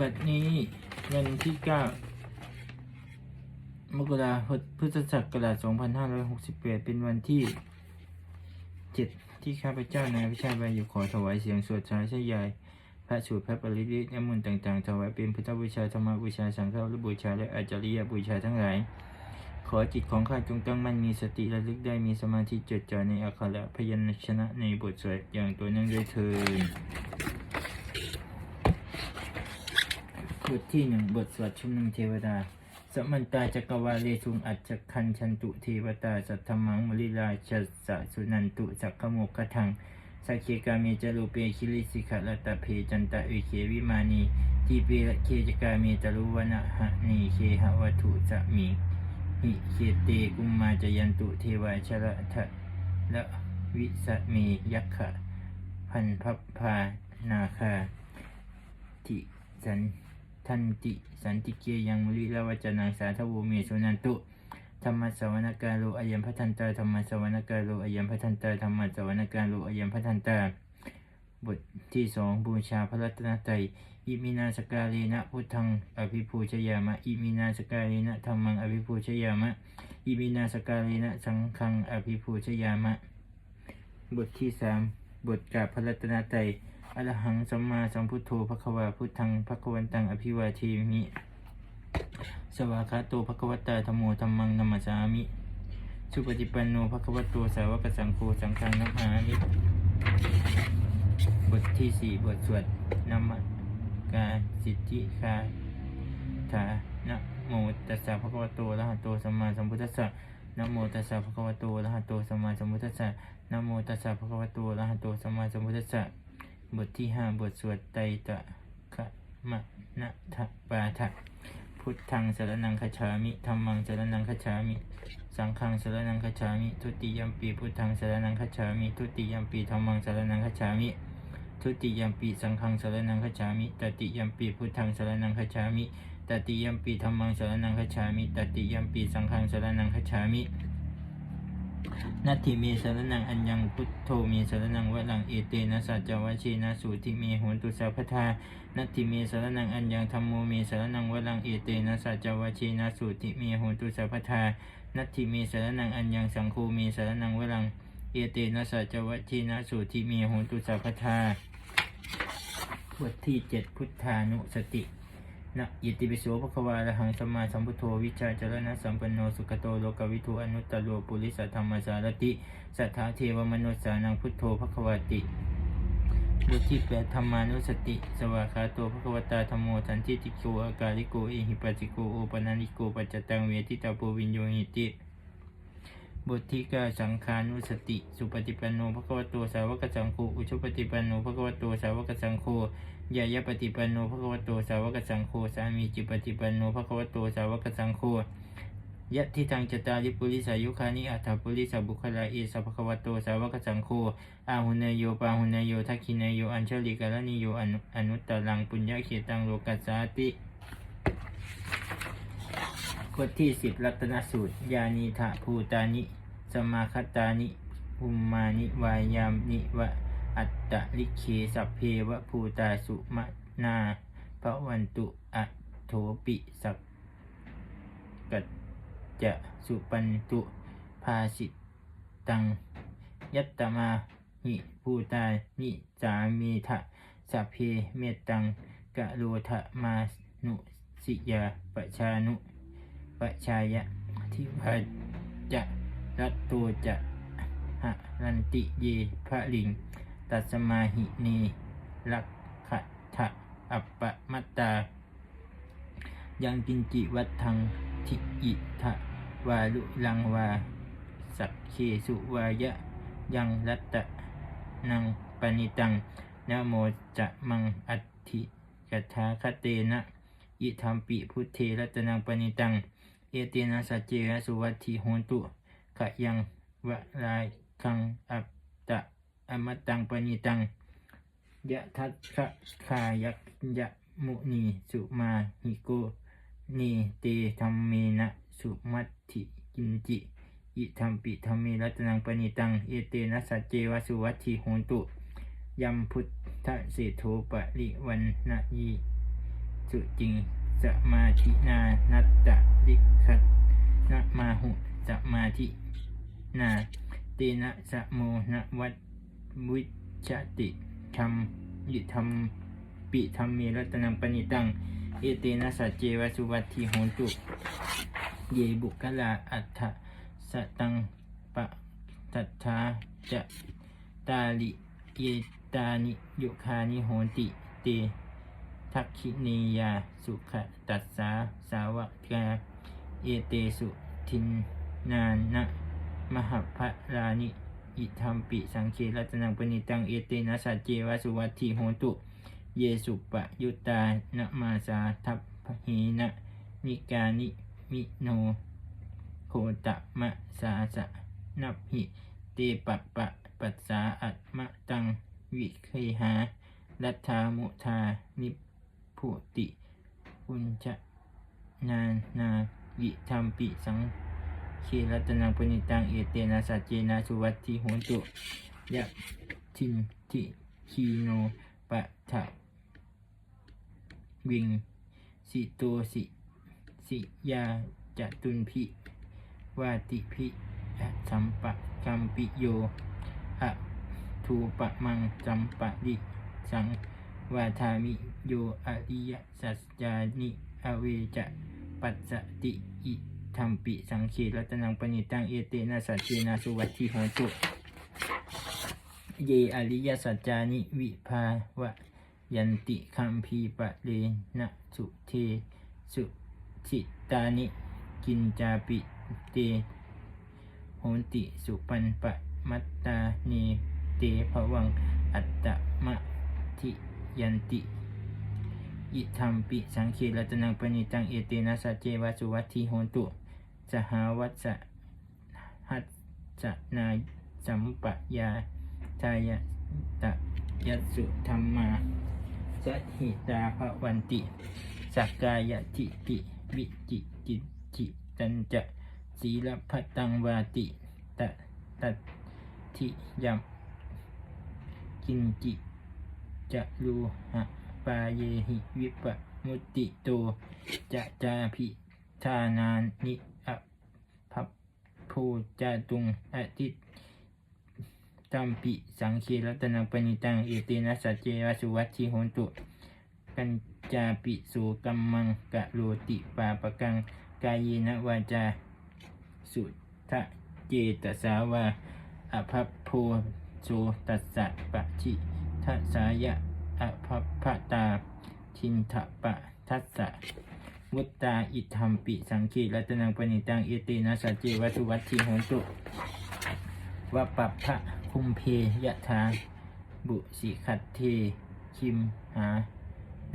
บัดนี้วันที่เก้ามกราคมพุทธศักราช2568 เป็นวันที่7ที่ข้าพเจ้านายพิชัยบาอยู่ขอถวายเสียงสวดสายชยาย พระสูตรพระปริลิตน้ำมนต์ต่างๆ ถวายเป็นพุทธบูชาธรรมบูชาสังฆบูชาและอาจาริยบูชาทั้งหลาย ขอจิตของข้าจงตั้งมั่นมีสติระลึกได้มีสมาธิจดจ่อในอักขระพยัญชนะในบทสวดอย่างตัวนั้นด้วยเถิด บทที่หนึ่งบทสวดชุมนุมเทวดา สมันตาจักวาเลสุงอัจจคันชันตุเทวตา สัทธมังมลิลาชสะสุนันตุสักขโมกทังสักเคกาเมจรุเปคิลิสิกขะลตะเพจันตะเอเควิมานีทีเปละเคจกาเมจรุวนะหะนีเคหะวัตุจะมีหิเคเตกุมมาจยันตุเทวาชระทะละวิสะเมยักขะพันพพพานาคาติสัน ทันติสันติเกยังมุลิลาวจนังสาทโวเมสุนันตุธรรมสวรรกาโลอยัมพัทันตาธรรมสวรรกาโลอยัมพัทันตาธรรมสวรรกาโลอยัมพัทันตาบทที่สองบูชาพระรัตนตรัยอิมินาสการีนะพุทธังอภิปูชยามะอิมินาสการีนะธรรมังอภิปูชยามะอิมินาสการีนะสังฆังอภิปูชยามะ บทที่สามบทกาพระรัตนตรัย อรหังสัมมาสัมพุทโธภควาพุทธังภควันตังอภิวาเทมิสวากขาโตภควตาธรรมโมธรรมังนัมมสสามิ สุปฏิปันโนภควโตสาวกสังโฆสังฆังนัมมามิบทที่สี่บทสวดนัมกาสิทธิคาถานะโมตัสสะภะควโตอะระหะโตสัมมาสัมพุทธัสสะนะโมตัสสะภะควโตอะระหะโตสัมมาสัมพุทธัสสะนะโมตัสสะภะควโตอะระหะโตสัมมาสัมพุทธัสสะ บทที่ห้าบทสวดไตรตะคะมะนะทะปาทะพุทธังสรนังคาฉามิธรรมังสรนังคาฉามิ สังฆังสรนังคาฉามิ ทุติยมปีพุทธังสรนังคาฉามิ ทุติยมปีธรรมังสรนังคาฉามิ ทุติยมปีสังฆังสรนังคาฉามิ ตติยมปีพุทธังสรนังคาฉามิ ตติยมปีธรรมังสรนังคาฉามิ ตติยมปีสังฆังสรนังคาฉามิ นัตถิเมสรนังอัญญังพุทโธเมสรนังวะลังเอเตนะสัจจวัชเชนะสุติเมโหนตุสัพพทานัตถิเมสรนังอัญญังธรรมโมเมสรนังวะลังเอเตนะสัจจวัชเชนะสุติเมโหนตุสัพพทานัตถิเมสรนังอัญญังสังโฆเมสรนังวะลังเอเตนะสัจจวัชเชนะสุติเมโหนตุสัพพทาบทที่เจ็ดพุทธานุสติ นะอิติปิโสภควาอรหังสมาสัมพุทโธวิชาจรณะสัมปันโนสุขโตโลกวิทูอนุตตโรปุริสธรรมสารติ สัทธาเทวมนุษสานังพุทโธภควาติบทที่แปดธรรมานุสติ สวากขาโตภควตาธรรมโมสันติติโกอากาลิโกเอหิปัสสิโกโอปนาลิโกปัจจตังเวทิตาโปวินโยหิติบทที่เก้าสังขานุสติ สุปฏิปันโนภควโตสาวกสังโฆอุชุปฏิปันโนภควโตสาวกสังโฆ ยายาปฏิปันโนภควโตสาวกสังโฆสามีจิปฏิปันโนภควโตสาวกสังโฆยะทิตังจตาริปุริสายุคานิอัตถปุริสบุคลาเอสภควโตสาวกสังโฆอาหุเนยโยปาหุเนยโยทักขินยโยอัญชลิกาลนิโยอนุตตรังปุญญเขตังโลกัสสาติบทที่สิบรัตนสูตร ยานิทะภูตานิ สมาคตานิภูมมานิวายามนิวะ อัตตะลิเคสัพเพวะภูตาสุมนาภวันตุอัตโถปิสักกัจจะสุปันตุภาสิตัง ยัตตมาหิภูตานิสามีทะสัพเพเมตังกะโลทะมานุสิยาปชานุปชายะทิพจะรัตโตจะหะรันติเยพระลิง ตัสมาหิเนลักขะทะอัปปะมัตตา ยังกินจิวัตทังทิอิทะวาลุลังวา สักเคสุวายะ ยังรัตตะนังปณิตังนโมจะมังอัติกัถาคเตนะ อิธรรมปิพุทเทรัตนังปณิตัง เอเตนะสัจเจระสุวัตถิโหตุขะยังวะลายคังอัปตะ อมตังปณิตังยะทัตขะคายักยะมุนีสุมาหิโกนีเตธรรมเมนะสุมัตถิกินจิ อิธรรมปิธรรมเมรัตนังปณิตัง เอเตนะสัจเจวสุวัตถิโหตุยัมพุทธเศรษโทปริวันนะยีสุจิงสมาธินานัตตะลิขัตนะมาหุสมาธินาเตนะสะโมนะวัด วิชติธรรมยิธรรมปิธรรมเมรัตนังปณิตัง เอเตนะสัจเจวสุวัตถิโหตุเยบุคลาอัฏฐสตังปะตัทธาจะตาลิเยตานิยุคานิโหติเตทักขิเนยาสุขตัสสาสาวกาเอเตสุทินนานะมหพะรานิ อิธรรมปิสังเครัตนังปณิตังเอเตนะสัจเจวสุวัตถิโหตุ เยสุปะยุตานะมาสาทัพพหินะนิกานิมิโนโคตะมะสาสะนับหิเตปะปะปัสสาอัตมะตังวิเคหารัฐามุทานิพุติอุญจะนานาวิธรรมปิสังเครัตนังปณิตังเอเตนะสัจเจนะสุวัตถิโหตุยะทินทิคีโนปะทะวิงสิโตสิสิยาจตุนพิวาติพิอะสัมปะกัมปิโยอะทูปะมังจัมปะดิสังวาทามิโยอริยสัจจานิอเวจะปัสสติ ธรรมปิสังเครัตนังปณิตังเอเตนะสัจเจนะสุวัตถิโหตุเยอริยสัจจานิวิภาวะยันติคัมภีปะเลนะสุเทสุจิตานิกินจาปิเตโหติสุปันปะมัตตาเนเตภวังอัตตมะทิยันติอิธรรมปิสังเครัตนังปณิตังเอเตนะสัจเจวสุวัตถิโหตุ สหาวัสสะหัสสะนาสัมปะยาทายตะยสุธรรมาสหิตาภวันติสักกายทิติวิจิจิจิตันจะศีลพัตตังวาติตะตัทิยัมกินจิจะรูหะปาเยหิวิปะมุติโตจะจาพิธานานิ ภูจาตุงอติตัมปิสังเครัตนังปณิตังเอเตนะสัจเจวสุวัตถิโหนตุปัญจาปิสุกัมมังกะโลติปาปะกังกายเยนะวาจาสุทะเจตสาวาอภัพโพโสตัสสะปะชิทัสสายะอภัพพตาทินทะปะทัสสะ วุตตาอิธรรมปิสังคีรัตนังปณิตังเอเตนะสัจเจวัตุวัตถิโหตุวะปัปพะคุมเพยะทาบุสิขัดเทคิมหา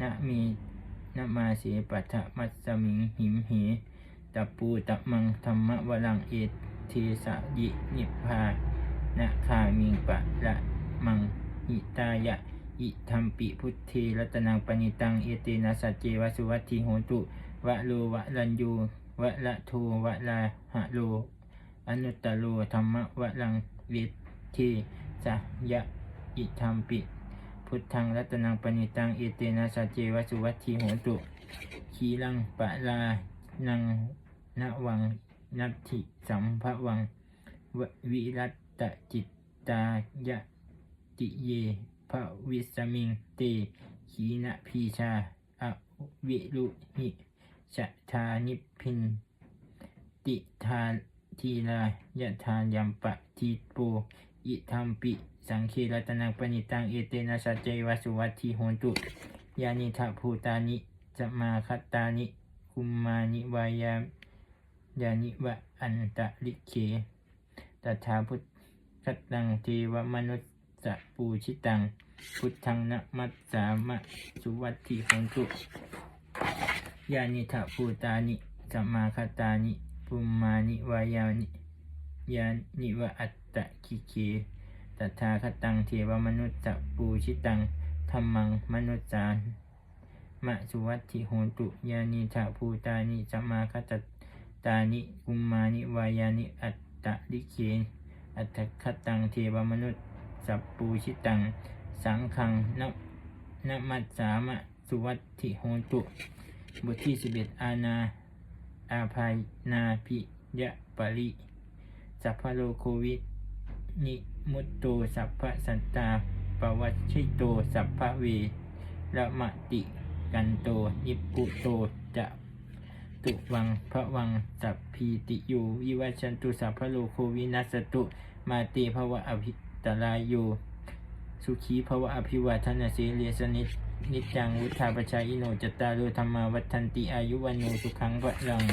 นะมีนะมาเสปัทะมัสสมิงหิมเหตะปูตะมังธรรมวลังเอเทสะยินิพพานะคามิงปะละมังหิตายะอิธรรมปิพุทเทรัตนังปณิตังเอเตนะสัจเจวสุวัตถิโหตุ วะโลวะลันยูวะละโทวะลาหะโลอนุตตโลธรรมวะลังเวเทสะยะอิธรรมปิ พุทธังรัตนังปณิตังเอเตนะสัจเจวสุวัตถิโหตุขีลังปะลานังนวังนัตถิสัมภวังววิรัตตจิตตายะติเยภวิสมิงเตขีนะพีชาอวิรุหิ ชะทานิพินติทานทีลายะทานยัมปะทีโปอิธรรมปิ สังเครัตนังปณิตังเอเตนะสัจเจวสุวัตถิโหนตุยานิทะภูตานิสมาคตานิคุมมานิวายายานิวะอันตะลิเขตถาพุทธัตตังเทวมนุสสะปูชิตัง พุทธังนะมัสสามะสุวัตถิโหนตุ ยานิทะภูตานิสมมาคตานิภูมานิวายานิยานิวะอัตตะคิเคตถาคตังเทวมนุษย์ตะปูชิตังธรรมังมนุษย์สานมะสุวัตถิโหตุยานิทะภูตานิสมมาคตตานิภูมานิวายานิอัตตะลิเคอัตถคตังเทวมนุษย์สัพปูชิตัง สังฆังนะนะมัสสามะสุวัตถิโหตุ บทที่สิบเอ็ดอาณาอาภายนาพิยะปริสัพพะโลโควินิมุตโตสัพพะสันตาปวัชชิโตสัพพะเวระมะติกันโตยิปุโตจะตุวังพระวังสัพพีติโยวิวัชชันตุสัพพะโลโควินัสตุมาเตภวะอภิตรายโยสุขีภวะอภิวาทนาสีเรสนิจ นิจจังวุธาปชาอิโนจตารุธรรมาวัฒนติอายุวันโนสุขังพระรัง